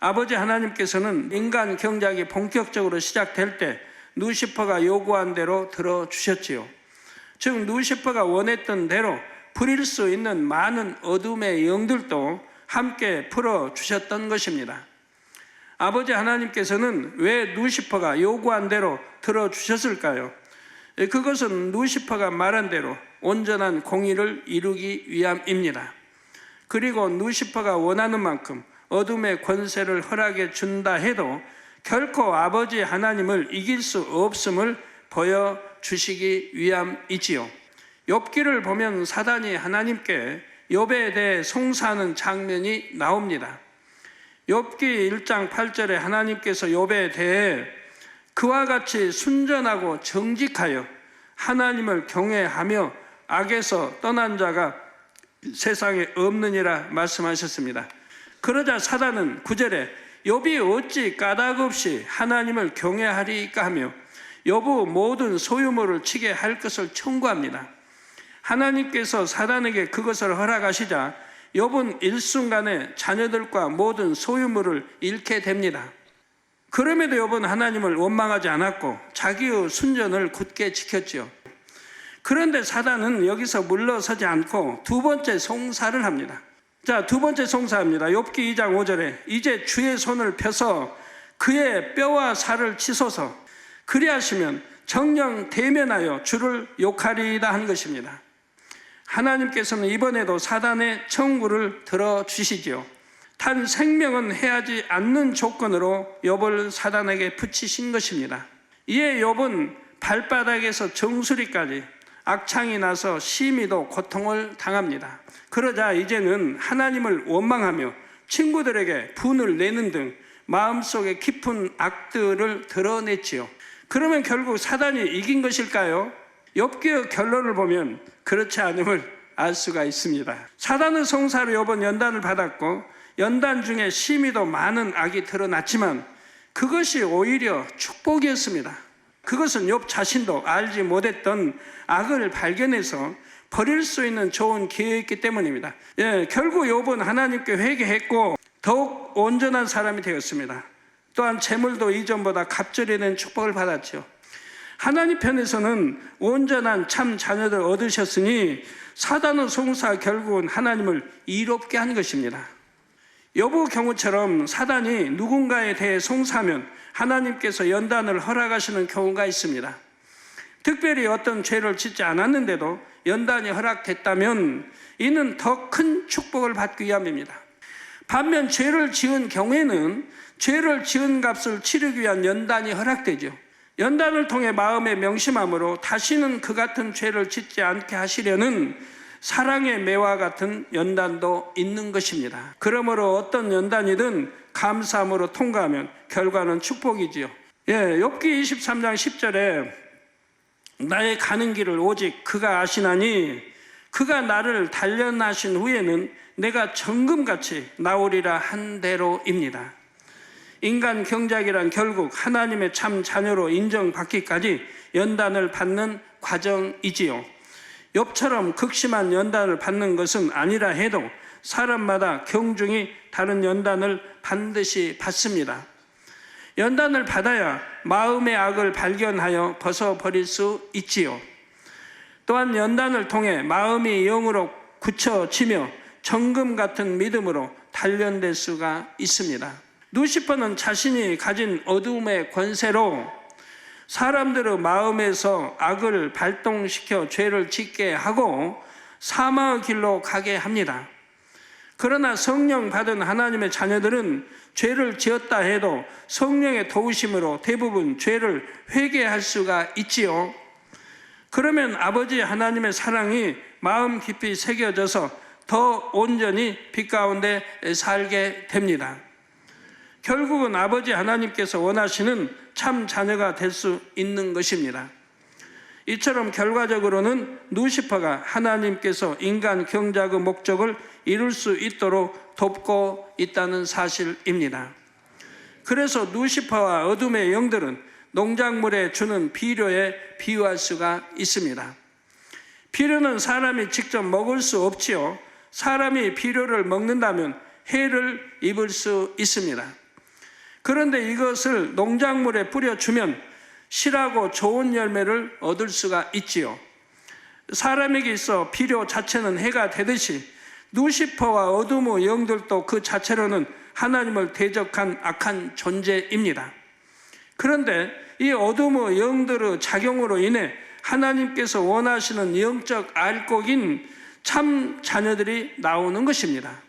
아버지 하나님께서는 인간 경작이 본격적으로 시작될 때 누시퍼가 요구한 대로 들어주셨지요. 즉 누시퍼가 원했던 대로 부릴 수 있는 많은 어둠의 영들도 함께 풀어 주셨던 것입니다. 아버지 하나님께서는 왜 누시퍼가 요구한 대로 들어 주셨을까요? 그것은 누시퍼가 말한 대로 온전한 공의를 이루기 위함입니다. 그리고 누시퍼가 원하는 만큼 어둠의 권세를 허락해 준다 해도 결코 아버지 하나님을 이길 수 없음을 보여 주시기 위함이지요. 욥기를 보면 사단이 하나님께 욥에 대해 송사하는 장면이 나옵니다. 욥기 1장 8절에 하나님께서 욥에 대해 그와 같이 순전하고 정직하여 하나님을 경외하며 악에서 떠난 자가 세상에 없느니라 말씀하셨습니다. 그러자 사단은 9절에 욥이 어찌 까닭 없이 하나님을 경외하리까 하며 욥의 모든 소유물을 치게 할 것을 청구합니다. 하나님께서 사단에게 그것을 허락하시자 욥은 일순간에 자녀들과 모든 소유물을 잃게 됩니다. 그럼에도 욥은 하나님을 원망하지 않았고 자기의 순전을 굳게 지켰지요. 그런데 사단은 여기서 물러서지 않고 두 번째 송사를 합니다. 자, 두 번째 송사합니다. 욥기 2장 5절에 이제 주의 손을 펴서 그의 뼈와 살을 치소서 그리하시면 정령 대면하여 주를 욕하리이다 한 것입니다. 하나님께서는 이번에도 사단의 청구를 들어 주시지요. 단 생명은 해하지 않는 조건으로 욥을 사단에게 붙이신 것입니다. 이에 욥은 발바닥에서 정수리까지 악창이 나서 심히도 고통을 당합니다. 그러자 이제는 하나님을 원망하며 친구들에게 분을 내는 등 마음속에 깊은 악들을 드러냈지요. 그러면 결국 사단이 이긴 것일까요? 엽기의 결론을 보면 그렇지 않음을 알 수가 있습니다. 사단은 성사로 욥은 연단을 받았고 연단 중에 심히도 많은 악이 드러났지만 그것이 오히려 축복이었습니다. 그것은 욥 자신도 알지 못했던 악을 발견해서 버릴 수 있는 좋은 기회였기 때문입니다. 예, 결국 욥은 하나님께 회개했고 더욱 온전한 사람이 되었습니다. 또한 재물도 이전보다 갑절이 된 축복을 받았죠. 하나님 편에서는 온전한 참 자녀들 얻으셨으니 사단은 송사 결국은 하나님을 이롭게 한 것입니다. 여부 경우처럼 사단이 누군가에 대해 송사하면 하나님께서 연단을 허락하시는 경우가 있습니다. 특별히 어떤 죄를 짓지 않았는데도 연단이 허락됐다면 이는 더 큰 축복을 받기 위함입니다. 반면 죄를 지은 경우에는 죄를 지은 값을 치르기 위한 연단이 허락되죠. 연단을 통해 마음에 명심함으로 다시는 그 같은 죄를 짓지 않게 하시려는 사랑의 매와 같은 연단도 있는 것입니다. 그러므로 어떤 연단이든 감사함으로 통과하면 결과는 축복이지요. 예, 욥기 23장 10절에 나의 가는 길을 오직 그가 아시나니 그가 나를 단련하신 후에는 내가 정금같이 나오리라 한 대로입니다. 인간 경작이란 결국 하나님의 참 자녀로 인정받기까지 연단을 받는 과정이지요. 욥처럼 극심한 연단을 받는 것은 아니라 해도 사람마다 경중이 다른 연단을 반드시 받습니다. 연단을 받아야 마음의 악을 발견하여 벗어버릴 수 있지요. 또한 연단을 통해 마음이 영으로 굳혀지며 정금 같은 믿음으로 단련될 수가 있습니다. 누시퍼는 자신이 가진 어둠의 권세로 사람들의 마음에서 악을 발동시켜 죄를 짓게 하고 사망의 길로 가게 합니다. 그러나 성령 받은 하나님의 자녀들은 죄를 지었다 해도 성령의 도우심으로 대부분 죄를 회개할 수가 있지요. 그러면 아버지 하나님의 사랑이 마음 깊이 새겨져서 더 온전히 빛 가운데 살게 됩니다. 결국은 아버지 하나님께서 원하시는 참 자녀가 될 수 있는 것입니다. 이처럼 결과적으로는 누시퍼가 하나님께서 인간 경작의 목적을 이룰 수 있도록 돕고 있다는 사실입니다. 그래서 누시퍼와 어둠의 영들은 농작물에 주는 비료에 비유할 수가 있습니다. 비료는 사람이 직접 먹을 수 없지요. 사람이 비료를 먹는다면 해를 입을 수 있습니다. 그런데 이것을 농작물에 뿌려주면 실하고 좋은 열매를 얻을 수가 있지요. 사람에게 있어 비료 자체는 해가 되듯이 누시퍼와 어둠의 영들도 그 자체로는 하나님을 대적한 악한 존재입니다. 그런데 이 어둠의 영들의 작용으로 인해 하나님께서 원하시는 영적 알곡인 참 자녀들이 나오는 것입니다.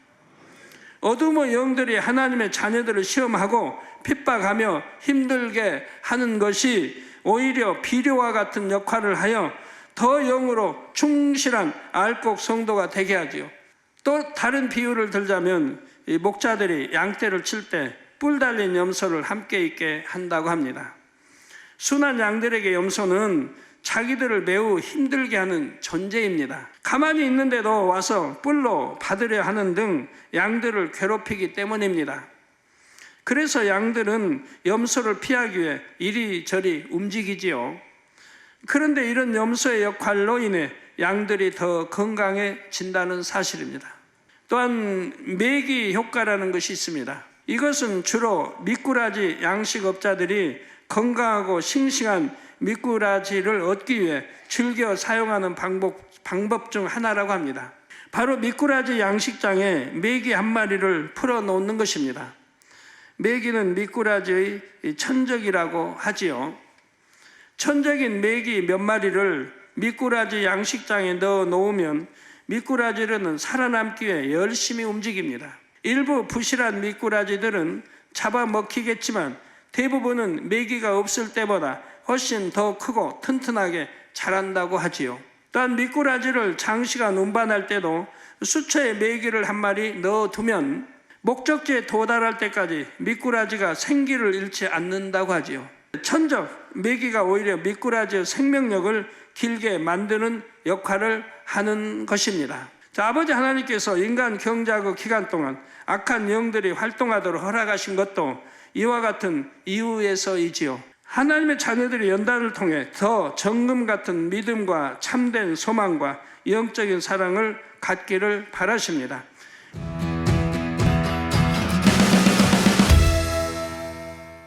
어둠의 영들이 하나님의 자녀들을 시험하고 핍박하며 힘들게 하는 것이 오히려 비료와 같은 역할을 하여 더 영으로 충실한 알곡 성도가 되게 하지요. 또 다른 비유를 들자면 이 목자들이 양떼를 칠 때 뿔 달린 염소를 함께 있게 한다고 합니다. 순한 양들에게 염소는 자기들을 매우 힘들게 하는 존재입니다. 가만히 있는데도 와서 뿔로 받으려 하는 등 양들을 괴롭히기 때문입니다. 그래서 양들은 염소를 피하기 위해 이리저리 움직이지요. 그런데 이런 염소의 역할로 인해 양들이 더 건강해진다는 사실입니다. 또한 매기 효과라는 것이 있습니다. 이것은 주로 미꾸라지 양식업자들이 건강하고 싱싱한 미꾸라지를 얻기 위해 즐겨 사용하는 방법, 방법 중 하나라고 합니다. 바로 미꾸라지 양식장에 메기 한 마리를 풀어 놓는 것입니다. 메기는 미꾸라지의 천적이라고 하지요. 천적인 메기 몇 마리를 미꾸라지 양식장에 넣어 놓으면 미꾸라지는 살아남기 위해 열심히 움직입니다. 일부 부실한 미꾸라지들은 잡아먹히겠지만 대부분은 메기가 없을 때보다 훨씬 더 크고 튼튼하게 자란다고 하지요. 또한 미꾸라지를 장시간 운반할 때도 수초의 메기를 한 마리 넣어두면 목적지에 도달할 때까지 미꾸라지가 생기를 잃지 않는다고 하지요. 천적 메기가 오히려 미꾸라지의 생명력을 길게 만드는 역할을 하는 것입니다. 자, 아버지 하나님께서 인간 경작의 기간 동안 악한 영들이 활동하도록 허락하신 것도 이와 같은 이유에서이지요. 하나님의 자녀들이 연단을 통해 더 정금 같은 믿음과 참된 소망과 영적인 사랑을 갖기를 바라십니다.